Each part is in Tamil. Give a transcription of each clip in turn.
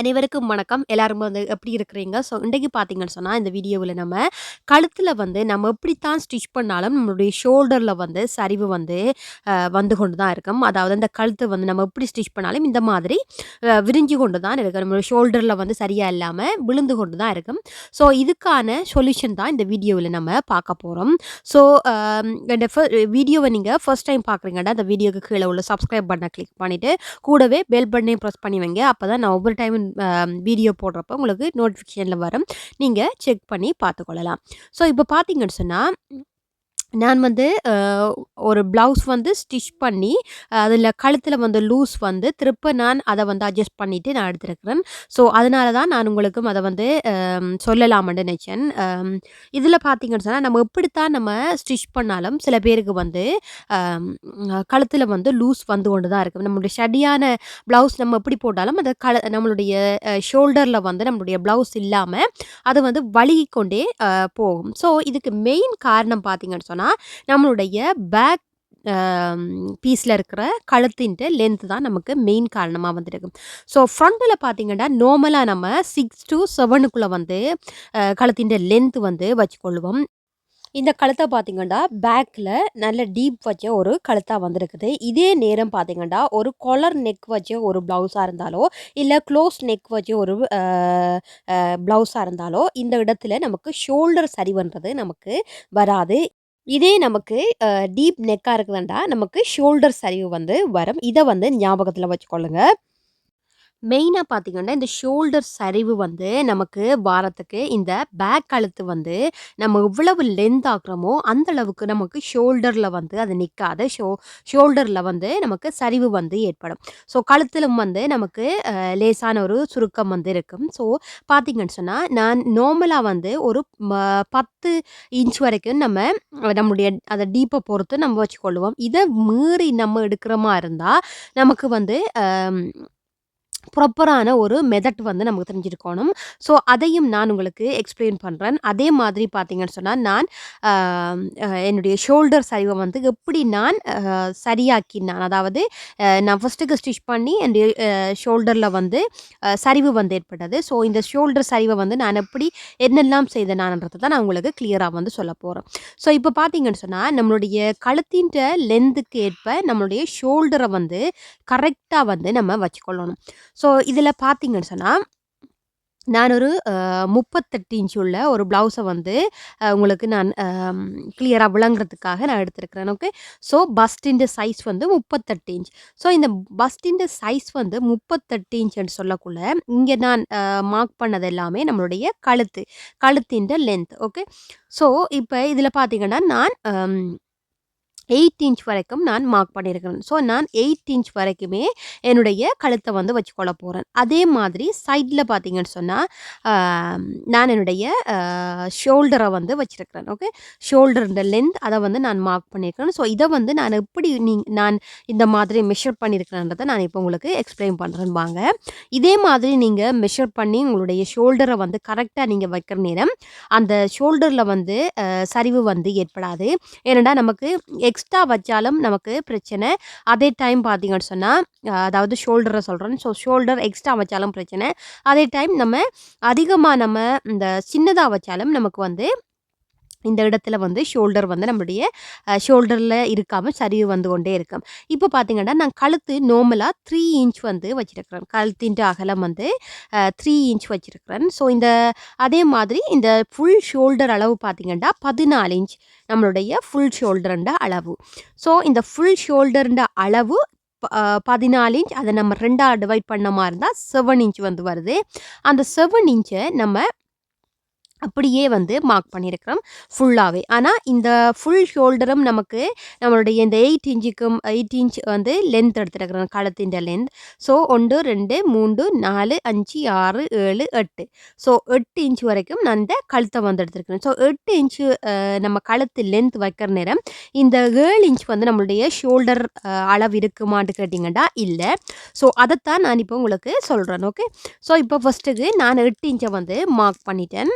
அனைவருக்கும் வணக்கம். எல்லாரும் வந்து எப்படி இருக்கிறீங்க? ஸோ இன்றைக்கு பார்த்தீங்கன்னு சொன்னால் இந்த வீடியோவில் நம்ம கழுத்தில் வந்து நம்ம எப்படித்தான் ஸ்டிச் பண்ணாலும் நம்மளுடைய ஷோல்டரில் வந்து சரிவு வந்து வந்து கொண்டு தான் இருக்கும். அதாவது அந்த கழுத்து வந்து நம்ம எப்படி ஸ்டிச் பண்ணாலும் இந்த மாதிரி விரிஞ்சு கொண்டு தான் இருக்கும். நம்மளுடைய ஷோல்டரில் வந்து சரியாக இல்லாமல் விழுந்து கொண்டு தான் இருக்கும். ஸோ இதுக்கான சொல்யூஷன் தான் இந்த வீடியோவில் நம்ம பார்க்க போகிறோம் ஸோ இந்த வீடியோவை நீங்கள் ஃபர்ஸ்ட் டைம் பார்க்குறீங்கன்னா அந்த வீடியோக்கு கீழே உள்ள சப்ஸ்கிரைப் பண்ண கிளிக் பண்ணிவிட்டு கூடவே பெல் பட்டனையும் ப்ரெஸ் பண்ணி வைங்க. அப்போ தான் நான் ஒவ்வொரு வீடியோ போடுறப்ப உங்களுக்கு நோட்டிஃபிகேஷனில் வரும். நீங்கள் செக் பண்ணி பார்த்துக்கொள்ளலாம். ஸோ இப்போ பார்த்தீங்கன்னு சொன்னால் நான் வந்து ஒரு ப்ளவுஸ் வந்து ஸ்டிச் பண்ணி அதில் கழுத்தில் வந்து லூஸ் வந்து திருப்ப நான் அதை வந்து அட்ஜஸ்ட் பண்ணிவிட்டு நான் எடுத்திருக்கிறேன். ஸோ அதனால தான் நான் உங்களுக்கும் அதை வந்து அம், சொல்லலாம்னு நினச்சேன். இதில் பார்த்தீங்கன்னு சொன்னால் நம்ம எப்படித்தான் நம்ம ஸ்டிச் பண்ணாலும் சில பேருக்கு வந்து கழுத்தில் வந்து லூஸ் வந்து கொண்டு தான் இருக்கும். நம்மளுடைய ஷடியான ப்ளவுஸ் நம்ம எப்படி போட்டாலும் அந்த கல நம்மளுடைய ஷோல்டரில் வந்து நம்மளுடைய ப்ளவுஸ் இல்லாமல் அது வந்து வழுகி கொண்டே போகும். ஸோ இதுக்கு மெயின் காரணம் பார்த்தீங்கன்னு சொன்னால் நம்மளுடைய பேக் பீஸில் இருக்கிற கழுத்தின்ட்டு லென்த் தான் நமக்கு மெயின் காரணமாக வந்துருக்கு. ஸோ ஃப்ரண்ட்டில் பார்த்தீங்கன்னா நார்மலாக நம்ம சிக்ஸ் டு செவனுக்குள்ளே வந்து கழுத்தின் லென்த் வந்து வச்சுக்கொள்வோம். இந்த கழுத்தை பார்த்தீங்கன்னா பேக்கில் நல்ல டீப் வச்ச ஒரு கழுத்தாக வந்திருக்குது. இதே நேரம் பார்த்தீங்கன்னா ஒரு கொலர் நெக் வச்ச ஒரு ப்ளவுஸாக இருந்தாலோ இல்லை க்ளோஸ் நெக் வச்ச ஒரு ப்ளவுஸாக இருந்தாலோ இந்த இடத்துல நமக்கு ஷோல்டர் சரிவன்றது நமக்கு வராது. இதே நமக்கு டீப் நெக்காக இருக்குதுண்டா நமக்கு ஷோல்டர் சரிவு வந்து வரும். இதை வந்து ஞாபகத்தில் வச்சுக்கொள்ளுங்க. மெயினாக பார்த்திங்கன்னா இந்த ஷோல்டர் சரிவு வந்து நமக்கு வாரத்துக்கு இந்த பேக் கழுத்து வந்து நம்ம எவ்வளவு லென்த் ஆக்குறோமோ அந்த அளவுக்கு நமக்கு ஷோல்டரில் வந்து அது நிற்காத ஷோ ஷோல்டரில் வந்து நமக்கு சரிவு வந்து ஏற்படும். ஸோ கழுத்திலும் வந்து நமக்கு லேசான ஒரு சுருக்கம் வந்து இருக்கும். ஸோ பார்த்திங்கன்னு சொன்னால் நான் நார்மலாக வந்து ஒரு பத்து இன்ச் வரைக்கும் நம்ம நம்மளுடைய அதை டீப்பை பொறுத்து நம்ம வச்சுக்கொள்ளுவோம். இதை மீறி நம்ம எடுக்கிற மாதிரி இருந்தால் நமக்கு வந்து ப்ராப்பரான ஒரு மெதட் வந்து நமக்கு தெரிஞ்சிருக்கணும். ஸோ அதையும் நான் உங்களுக்கு எக்ஸ்பிளைன் பண்ணுறேன் அதே மாதிரி பார்த்தீங்கன்னு சொன்னால் நான் என்னுடைய ஷோல்டர் சரிவை வந்து எப்படி நான் சரியாக்கினான் அதாவது நான் ஃபஸ்ட்டுக்கு ஸ்டிச் பண்ணி என்னுடைய ஷோல்டரில் வந்து சரிவு வந்து ஏற்பட்டது. ஸோ இந்த ஷோல்டர் சரிவை வந்து நான் எப்படி என்னெல்லாம் செய்தேன் நான்ன்றதை தான் நான் உங்களுக்கு கிளியராக வந்து சொல்ல போகிறேன் ஸோ இப்போ பார்த்தீங்கன்னு சொன்னால் நம்மளுடைய கழுத்தின் லென்த்துக்கு ஏற்ப நம்மளுடைய ஷோல்டரை வந்து கரெக்டாக வந்து நம்ம வச்சுக்கொள்ளணும். ஸோ இதில் பார்த்தீங்கன்னு சொன்னால் நான் ஒரு முப்பத்தெட்டு இன்ச் உள்ள ஒரு ப்ளவுஸை வந்து உங்களுக்கு நான் கிளியராக விளங்குறதுக்காக நான் எடுத்திருக்கிறேன். ஓகே ஸோ பஸ்டின் சைஸ் வந்து முப்பத்தெட்டு இன்ச் ஸோ இந்த பஸ்டின் சைஸ் வந்து முப்பத்தெட்டு இன்ச்சுன்னு சொல்லக்குள்ள இங்கே நான் மார்க் பண்ணது எல்லாமே நம்மளுடைய கழுத்து கழுத்தின்ற லென்த் ஓகே ஸோ இப்போ இதில் பார்த்தீங்கன்னா நான் எயிட் இன்ச் வரைக்கும் நான் மார்க் பண்ணியிருக்கிறேன். ஸோ நான் எயிட் இன்ச் வரைக்குமே என்னுடைய கழுத்தை வந்து வச்சுக்கொள்ள போகிறேன் அதே மாதிரி சைடில் பார்த்தீங்கன்னு சொன்னால் நான் என்னுடைய ஷோல்டரை வந்து வச்சுருக்கிறேன். ஓகே ஷோல்டர் லென்த் அதை வந்து நான் மார்க் பண்ணியிருக்கிறேன். ஸோ இதை வந்து நான் எப்படி நீ நான் இந்த மாதிரி மெஷர் பண்ணியிருக்கிறேன்றதை நான் இப்போ உங்களுக்கு எக்ஸ்பிளைன் பண்ணுறேன் வாங்க. இதே மாதிரி நீங்கள் மெஷர் பண்ணி உங்களுடைய ஷோல்டரை வந்து கரெக்டாக நீங்கள் வைக்கிற நேரம் அந்த ஷோல்டரில் வந்து சரிவு வந்து ஏற்படாது. ஏன்னா நமக்கு எக்ஸ்ட்ரா வச்சாலும் நமக்கு பிரச்சனை. அதே டைம் பார்த்தீங்கன்னு சொன்னால் அதாவது ஷோல்டரை சொல்கிறேன் ஸோ ஷோல்டர் எக்ஸ்ட்ரா வச்சாலும் பிரச்சனை. அதே டைம் நம்ம அதிகமாக நம்ம இந்த சின்னதாக வச்சாலும் நமக்கு வந்து இந்த இடத்துல வந்து ஷோல்டர் வந்து நம்மளுடைய ஷோல்டரில் இருக்காமல் சரிவு வந்து கொண்டே இருக்கும். இப்போ பார்த்தீங்கன்னா நான் கழுத்து நார்மலாக த்ரீ இன்ச் வந்து வச்சுருக்கிறேன். கழுத்தின் அகலம் வந்து த்ரீ இன்ச் வச்சுருக்கிறேன். ஸோ இந்த அதே மாதிரி இந்த ஃபுல் ஷோல்டர் அளவு பார்த்தீங்கன்னா பதினாலு இன்ச் நம்மளுடைய ஃபுல் ஷோல்டர்ன்ற அளவு. ஸோ இந்த ஃபுல் ஷோல்டர்ன்ற அளவு ப- பதினாலு இன்ச் அதை நம்ம ரெண்டாக டிவைட் பண்ண மாதிரி இருந்தால் செவன் இன்ச் வந்து வருது. அந்த செவன் இன்ச்சை நம்ம அப்படியே வந்து மார்க் பண்ணியிருக்கிறோம் ஃபுல்லாகவே ஆனால் இந்த ஃபுல் ஷோல்டரும் நமக்கு நம்மளுடைய இந்த எயிட் இன்ச்சுக்கும் எயிட் இன்ச் வந்து லென்த் எடுத்துருக்கிறோம் கழுத்தின் லென்த் ஸோ ஒன்று ரெண்டு மூன்று நாலு அஞ்சு ஆறு ஏழு எட்டு. ஸோ எட்டு இன்ச் வரைக்கும் நான் இந்த கழுத்தை வந்து எடுத்துருக்கிறேன். ஸோ எட்டு இன்ச்சு நம்ம கழுத்து லென்த் வைக்கிற நேரம் இந்த ஏழு இன்ச் வந்து நம்மளுடைய ஷோல்டர் அளவு இருக்குமான்னு கேட்டிங்கன்னா இல்லை. ஸோ அதைத்தான் நான் இப்போ உங்களுக்கு சொல்கிறேன் ஓகே ஸோ இப்போ ஃபஸ்ட்டுக்கு நான் எட்டு இன்ச்சை வந்து மார்க் பண்ணிட்டேன்.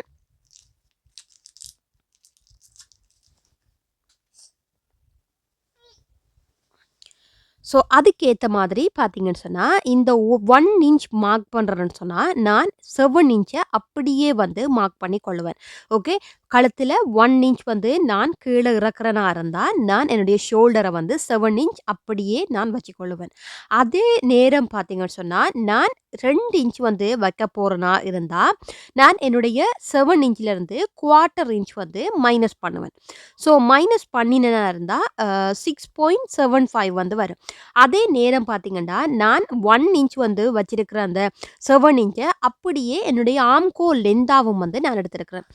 ஸோ அதுக்கேற்ற மாதிரி பார்த்தீங்கன்னு சொன்னால் இந்த ஒன் இன்ச் மார்க் பண்ணுறேன்னு சொன்னால் நான் செவன் இன்ச்சை அப்படியே வந்து மார்க் பண்ணி கொள்ளுவேன். ஓகே கழுத்தில் ஒன் இன்ச் வந்து நான் கீழே இறக்குறனா இருந்தால் நான் என்னுடைய ஷோல்டரை வந்து செவன் இன்ச் அப்படியே நான் வச்சுக்கொள்ளுவேன். அதே நேரம் பார்த்தீங்கன்னு சொன்னால் நான் ரெண்டு இன்ச் வந்து வைக்க போகிறனா இருந்தால் நான் என்னுடைய செவன் இன்ச்லேருந்து குவார்ட்டர் இன்ச் வந்து மைனஸ் பண்ணுவேன். ஸோ மைனஸ் பண்ணினா இருந்தால் சிக்ஸ் பாயிண்ட் செவன் ஃபைவ் வந்து வரும். அதே நேரம் பார்த்தீங்கன்னா நான் ஒன் இன்ச் வந்து வச்சிருக்கிற அந்த செவன் இன்ச்சை அப்படியே என்னுடைய ஆம்கோ லென்த்தாவும் வந்து நான் எடுத்திருக்கிறேன்.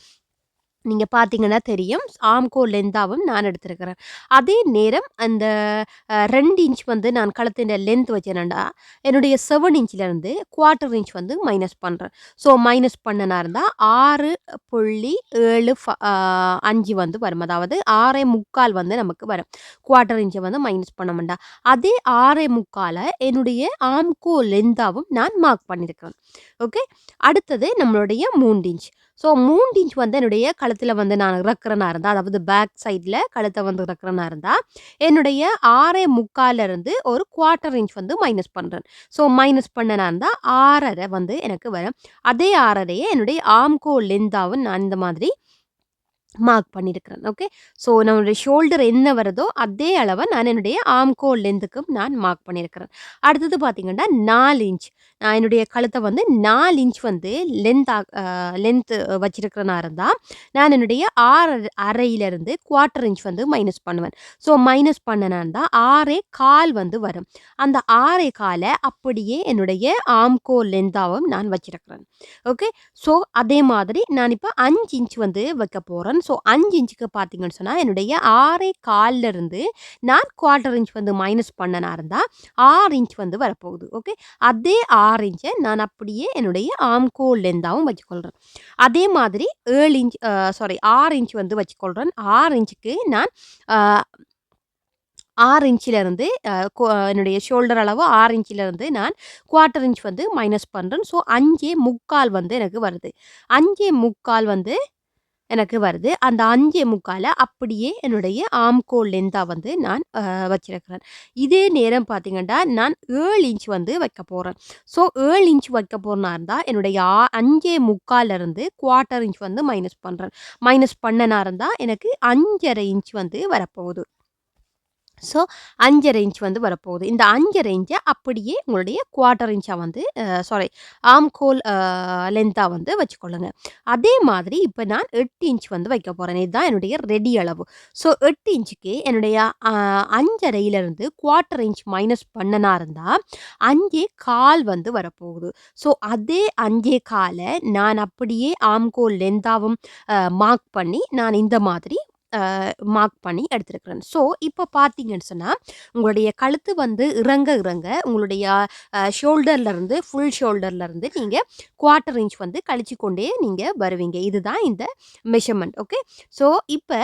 நீங்கள் பார்த்தீங்கன்னா தெரியும். ஆம்கோ லென்த்தாவும் நான் எடுத்திருக்கிறேன். அதே நேரம் அந்த ரெண்டு இன்ச் வந்து நான் கழுத்தின் லென்த் வச்சேனண்டா என்னுடைய செவன் இன்ச்லேருந்து குவார்ட்டர் இன்ச் வந்து மைனஸ் பண்ணுறேன் ஸோ மைனஸ் பண்ணனா இருந்தால் ஆறு புள்ளி ஏழு ஃப- அஞ்சு வந்து வரும். அதாவது ஆறே முக்கால் வந்து நமக்கு வரும். குவார்ட்டர் இன்ச்சை வந்து மைனஸ் பண்ண மாட்டா அதே ஆறே முக்காலை என்னுடைய ஆம்கோ லென்த்தாவும் நான் மார்க் பண்ணியிருக்கிறேன். ஓகே? அடுத்தது நம்மளுடைய மூன்று இன்ச். ஸோ மூன்று இன்ச் வந்து என்னுடைய கழுத்தில் வந்து நான் இறக்குறனா இருந்தால் அதாவது பேக் சைடில் கழுத்தை வந்து இறக்குறனா இருந்தால் என்னுடைய ஆறே முக்கால்ல இருந்து ஒரு குவார்ட்டர் இன்ச் வந்து மைனஸ் பண்ணுறேன் ஸோ மைனஸ் பண்ணனா இருந்தால் ஆறரை வந்து எனக்கு வரும். அதே ஆறரையே என்னுடைய ஆம்கோ லென்தாவும் நான் இந்த மாதிரி மார்க் பண்ணியிருக்கிறேன் ஓகே ஸோ நம்மளுடைய ஷோல்டர் என்ன வருதோ அதே அளவை நான் என்னுடைய ஆம்கோ லென்த்துக்கும் நான் மார்க் பண்ணியிருக்கிறேன் அடுத்தது பார்த்திங்கன்னா நாலு இன்ச் நான் என்னுடைய கழுத்தை வந்து நாலு இன்ச் வந்து லென்த் லென்த்து வச்சிருக்கிறனா இருந்தால் நான் என்னுடைய ஆறு அறையிலேருந்து குவார்ட்டர் இன்ச் வந்து மைனஸ் பண்ணுவேன். ஸோ மைனஸ் பண்ணனா இருந்தால் ஆறே கால் வந்து வரும். அந்த ஆறே காலை அப்படியே என்னுடைய ஆம்கோ லென்த்தாகவும் நான் வச்சிருக்கிறேன். ஓகே ஸோ அதே மாதிரி நான் இப்போ அஞ்சு இன்ச் வந்து வைக்க போகிறேன் ஸோ அஞ்சு இன்ச்சுக்கு பார்த்தீங்கன்னு சொன்னால் என்னுடைய ஆறே கால்ல இருந்து நான் குவார்ட்டர் இன்ச் வந்து மைனஸ் பண்ணனா இருந்தால் ஆறு இன்ச் வந்து வரப்போகுது. ஓகே அதே ஆறு இன்ச்சை நான் அப்படியே என்னுடைய ஆம்கோ லென்த்தாவும் வச்சுக்கொள்கிறேன் அதே மாதிரி ஏழு இன்ச் சாரி ஆறு இன்ச் வந்து வச்சுக்கொள்கிறேன் ஆறு இன்ச்சுக்கு நான் ஆறு இன்ச்சிலேருந்து என்னுடைய ஷோல்டர் அளவு ஆறு இன்ச்சிலேருந்து நான் குவார்ட்டர் இன்ச் வந்து மைனஸ் பண்ணுறேன் ஸோ அஞ்சே முக்கால் வந்து எனக்கு வருது. அஞ்சே முக்கால் வந்து எனக்கு வருது. அந்த அஞ்சே முக்கால் அப்படியே என்னுடைய ஆம்கோல் லென்த்தாக வந்து நான் வச்சிருக்கிறேன். இதே நேரம் பார்த்தீங்கன்னா நான் ஏழு இன்ச் வந்து வைக்க போகிறேன் ஸோ ஏழு இன்ச் வைக்க போகிறனா இருந்தால் என்னுடைய ஆ அஞ்சே முக்காலருந்து குவார்ட்டர் இன்ச் வந்து மைனஸ் பண்ணுறேன் மைனஸ் பண்ணனா இருந்தால் எனக்கு அஞ்சரை இன்ச் வந்து வரப்போகுது. ஸோ அஞ்சரை இன்ச் வந்து வரப்போகுது. இந்த அஞ்சரை இன்ச்சை அப்படியே உங்களுடைய குவார்ட்டர் இன்ச்சாக வந்து சாரி ஆம்கோல் லென்த்தாக வந்து வச்சுக்கொள்ளுங்க. அதே மாதிரி இப்போ நான் எட்டு இன்ச் வந்து வைக்க போகிறேன் இதுதான் என்னுடைய ரெடி அளவு. ஸோ எட்டு இன்ச்சுக்கு என்னுடைய அஹ், அஞ்சரையிலிருந்து குவார்ட்டர் இன்ச் மைனஸ் பண்ணனா இருந்தால் அஞ்சே கால் வந்து வரப்போகுது. ஸோ அதே அஞ்சே காலை நான் அப்படியே ஆம்கோல் லென்த்தாகவும் மார்க் பண்ணி நான் இந்த மாதிரி மார்க் பண்ணி எடுத்திருக்கிறேன். ஸோ இப்போ பார்த்தீங்கன்னு சொன்னால் உங்களுடைய கழுத்து வந்து இறங்க இறங்க உங்களுடைய ஷோல்டர்லேருந்து ஃபுல் ஷோல்டர்லேருந்து நீங்கள் குவார்ட்டர் இன்ச் வந்து கழிச்சு கொண்டே நீங்கள் வருவீங்க. இதுதான் இந்த மெஷர்மெண்ட் ஓகே ஸோ இப்போ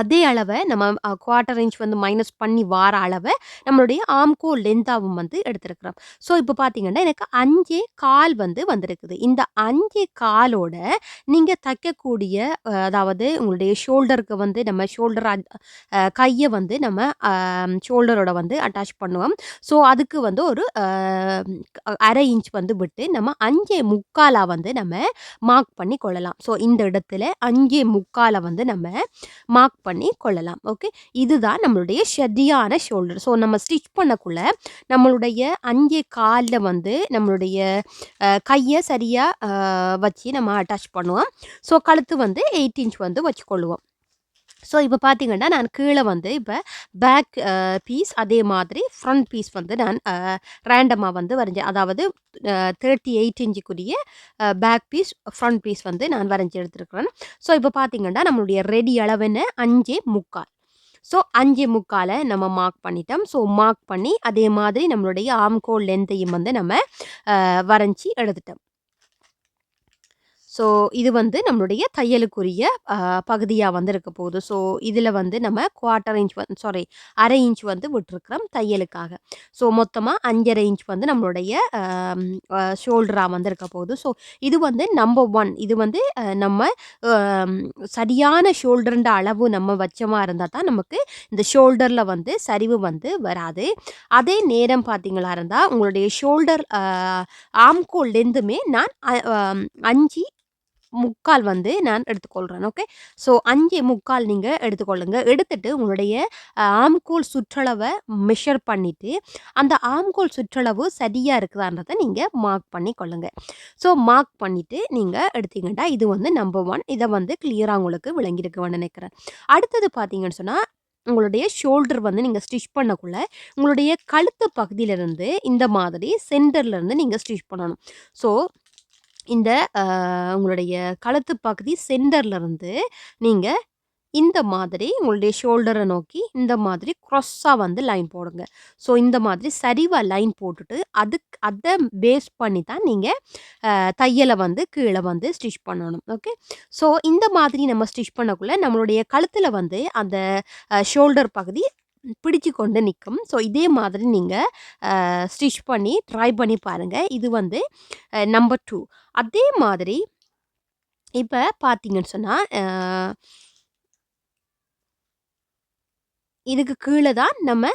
அதே அளவை நம்ம குவார்ட்டர் இன்ச் வந்து மைனஸ் பண்ணி வார அளவை நம்மளுடைய ஆம்கோ லென்த்தாவும் வந்து எடுத்திருக்கிறோம். ஸோ இப்போ பார்த்தீங்கன்னா எனக்கு அஞ்சே கால் வந்து வந்திருக்குது. இந்த அஞ்சே காலோட நீங்கள் தைக்கக்கூடிய அதாவது உங்களுடைய ஷோல்டருக்கு வந்து நம்ம ஷோல்டர் கையை வந்து நம்ம ஷோல்டரோட வந்து அட்டாச் பண்ணுவோம். ஸோ அதுக்கு வந்து ஒரு அரை இன்ச் வந்து விட்டு நம்ம அஞ்சே முக்காலாக வந்து நம்ம மார்க் பண்ணி கொள்ளலாம். ஸோ இந்த இடத்துல அஞ்சே முக்காலை வந்து நம்ம மார்க் பண்ணி கொள்ளலாம். ஓகே? இதுதான் நம்மளுடைய சரியான ஷோல்டர். ஸோ நம்ம ஸ்டிச் பண்ணக்குள்ள நம்மளுடைய அங்கே காலில் வந்து நம்மளுடைய கையை சரியாக வச்சு நம்ம அட்டாச் பண்ணுவோம். ஸோ கழுத்து வந்து எயிட் இன்ச் வந்து வச்சுக்கொள்ளுவோம். ஸோ இப்போ பார்த்தீங்கன்னா நான் கீழே வந்து இப்போ பேக் பீஸ் uh, அதே மாதிரி ஃப்ரண்ட் பீஸ் வந்து நான் ரேண்டமாக வந்து வரைஞ்சேன். அதாவது தேர்ட்டி எயிட் இன்ச்சுக்குரிய பேக் பீஸ் ஃப்ரண்ட் பீஸ் வந்து நான் வரைஞ்சி எடுத்துருக்கிறேன். ஸோ இப்போ பார்த்திங்கன்னா நம்மளுடைய ரெடி அளவுன்னு அஞ்சே முக்கால். ஸோ அஞ்சு முக்காலை நம்ம மார்க் பண்ணிட்டோம். ஸோ மார்க் பண்ணி அதே மாதிரி நம்மளுடைய ஆம்கோல் லென்த்தையும் வந்து நம்ம வரைஞ்சி எடுத்துட்டோம். ஸோ இது வந்து நம்மளுடைய தையலுக்குரிய பகுதியாக வந்து இருக்க போகுது. ஸோ இதில் வந்து நம்ம குவார்ட்டர் இன்ச் வந்து சாரி அரை இன்ச் வந்து விட்டுருக்குறோம் தையலுக்காக. ஸோ மொத்தமாக அஞ்சரை இன்ச் வந்து நம்மளுடைய ஷோல்டராக வந்து இருக்க போகுது. ஸோ இது வந்து நம்பர் ஒன் இது வந்து நம்ம சரியான ஷோல்டர்ன்ற அளவு நம்ம வச்சமாக இருந்தால் தான் நமக்கு இந்த ஷோல்டரில் வந்து சரிவு வந்து வராது. அதே நேரம் பார்த்தீங்களா இருந்தால் உங்களுடைய ஷோல்டர் ஆம்கோல்லேருந்துமே நான் அஞ்சு முக்கால் வந்து நான் எடுத்துக்கொள்கிறேன் ஓகே? ஸோ அஞ்சு முக்கால் நீங்கள் எடுத்துக்கொள்ளுங்க. எடுத்துட்டு உங்களுடைய ஆம்கோல் சுற்றளவை மெஷர் பண்ணிவிட்டு அந்த ஆம்கோல் சுற்றளவு சரியாக இருக்குதான்றதை நீங்கள் மார்க் பண்ணி கொள்ளுங்கள் ஸோ மார்க் பண்ணிவிட்டு நீங்கள் எடுத்தீங்கன்னா இது வந்து நம்பர் ஒன் இதை வந்து கிளியராக உங்களுக்கு விளங்கியிருக்குன்னு நினைக்கிறேன். அடுத்தது பார்த்தீங்கன்னு சொன்னால் உங்களுடைய ஷோல்டர் வந்து நீங்கள் ஸ்டிச் பண்ணக்குள்ள உங்களுடைய கழுத்து பகுதியிலேருந்து இந்த மாதிரி சென்டர்லேருந்து நீங்கள் ஸ்டிச் பண்ணணும். ஸோ இந்த உங்களுடைய கழுத்து பகுதி சென்டர்லேருந்து நீங்கள் இந்த மாதிரி உங்களுடைய ஷோல்டரை நோக்கி இந்த மாதிரி க்ரொஸ்ஸாக வந்து லைன் போடுங்க. ஸோ இந்த மாதிரி சரிவாக லைன் போட்டுட்டு அதுக்கு அதை பேஸ் பண்ணி தான் நீங்கள் தையலை வந்து கீழே வந்து ஸ்டிச் பண்ணணும். ஓகே ஸோ இந்த மாதிரி நம்ம ஸ்டிச் பண்ணக்குள்ளே நம்மளுடைய கழுத்தில் வந்து அந்த ஷோல்டர் பகுதி பிடிச்சு கொண்டு நிற்கும் ஸோ இதே மாதிரி நீங்கள் ஸ்டிச் பண்ணி ட்ரை பண்ணி பாருங்கள் இது வந்து நம்பர் டூ அதே மாதிரி இப்போ பார்த்தீங்கன்னு சொன்னால் இதுக்கு கீழே தான் நம்ம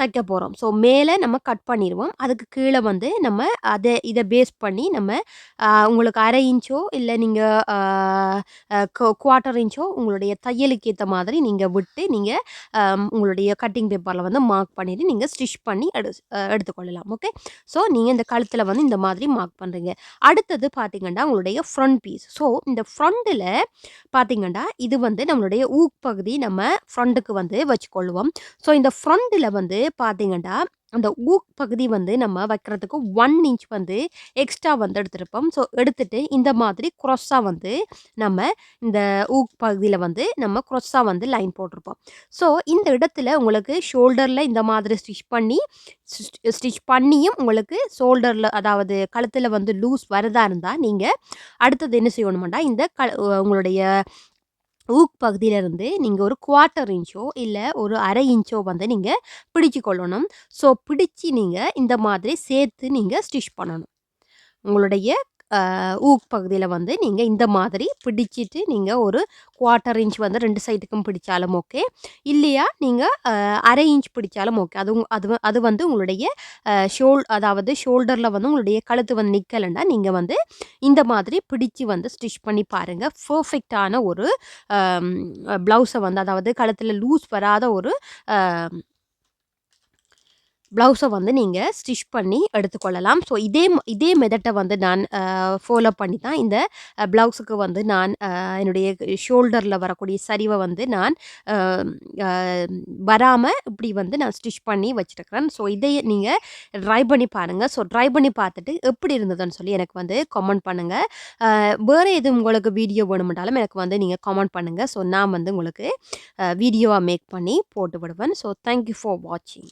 தைக்க போகிறோம் ஸோ மேலே நம்ம கட் பண்ணிடுவோம் அதுக்கு கீழே வந்து நம்ம அதை இதை பேஸ் பண்ணி நம்ம உங்களுக்கு அரை இன்ச்சோ இல்லை நீங்கள் குவார்ட்டர் இன்ச்சோ உங்களுடைய தையலுக்கு ஏற்ற மாதிரி நீங்கள் விட்டு நீங்கள் உங்களுடைய கட்டிங் பேப்பரில் வந்து மார்க் பண்ணிவிட்டு நீங்கள் ஸ்டிச் பண்ணி எடு எடுத்துக்கொள்ளலாம். ஓகே? ஸோ நீங்கள் இந்த கழுத்தில் வந்து இந்த மாதிரி மார்க் பண்ணுறீங்க அடுத்தது பார்த்திங்கன்னா உங்களுடைய ஃப்ரண்ட் பீஸ் ஸோ இந்த ஃப்ரண்ட்டில் பார்த்திங்கன்னா இது வந்து நம்மளுடைய ஊக் பகுதி நம்ம ஃப்ரண்ட்டுக்கு வந்து வச்சுக்கொள்வோம். ஸோ இந்த ஃப்ரண்ட்டில் வந்து பார்த்தீங்கன்னா அந்த ஊக் பகுதி வந்து நம்ம வைக்கிறதுக்கு ஒன் இன்ச் வந்து எக்ஸ்ட்ரா வந்து எடுத்துருப்போம். ஸோ எடுத்துட்டு இந்த மாதிரி க்ரொஸ்ஸாக வந்து நம்ம இந்த ஊக் பகுதியில் வந்து நம்ம க்ரொஸ்ஸாக வந்து லைன் போட்டிருப்போம். ஸோ இந்த இடத்துல உங்களுக்கு ஷோல்டரில் இந்த மாதிரி ஸ்டிச் பண்ணி ஸ்டிச் பண்ணியும் உங்களுக்கு ஷோல்டரில் அதாவது கழுத்தில் வந்து லூஸ் வரதா இருந்தால் நீங்கள் அடுத்தது என்ன செய்யணுமெண்டா இந்த க உங்களுடைய ஊக் பகுதியிலேருந்து நீங்கள் ஒரு குவார்ட்டர் இன்ச்சோ இல்லை ஒரு அரை இன்ச்சோ வந்து நீங்கள் பிடிச்சு கொள்ளணும் ஸோ பிடிச்சி நீங்கள் இந்த மாதிரி சேர்த்து நீங்கள் ஸ்டிச் பண்ணணும். உங்களுடைய ஊக் பகுதியில் வந்து நீங்கள் இந்த மாதிரி பிடிச்சிட்டு நீங்கள் ஒரு குவார்ட்டர் இன்ச் வந்து ரெண்டு சைடுக்கும் பிடிச்சாலும் ஓகே. இல்லையா நீங்கள் அரை இன்ச் பிடிச்சாலும் ஓகே. அது அது அது வந்து உங்களுடைய ஷோல் அதாவது ஷோல்டரில் வந்து உங்களுடைய கழுத்து வந்து நிற்கலைன்னா நீங்கள் வந்து இந்த மாதிரி பிடிச்சி வந்து ஸ்டிச் பண்ணி பாருங்கள் பர்ஃபெக்டான ஒரு ப்ளவுஸை வந்து அதாவது கழுத்தில் லூஸ் வராத ஒரு ப்ளவுஸை வந்து நீங்கள் ஸ்டிச் பண்ணி எடுத்துக்கொள்ளலாம். ஸோ இதே இதே மெதட்டை வந்து நான் ஃபாலோ பண்ணி தான் இந்த ப்ளவுஸுக்கு வந்து நான் என்னுடைய ஷோல்டரில் வரக்கூடிய சரிவை வந்து நான் வராமல் இப்படி வந்து நான் ஸ்டிச் பண்ணி வச்சுருக்கிறேன். ஸோ இதை நீங்கள் ட்ரை பண்ணி பாருங்கள் ஸோ ட்ரை பண்ணி பார்த்துட்டு எப்படி இருந்ததுன்னு சொல்லி எனக்கு வந்து கமெண்ட் பண்ணுங்கள் வேறு எதுவும் உங்களுக்கு வீடியோ வேணுமென்றாலும் எனக்கு வந்து நீங்கள் கமெண்ட் பண்ணுங்கள் ஸோ நான் வந்து உங்களுக்கு வீடியோவாக மேக் பண்ணி போட்டு விடுவேன். ஸோ தேங்க்யூ ஃபார் வாட்சிங்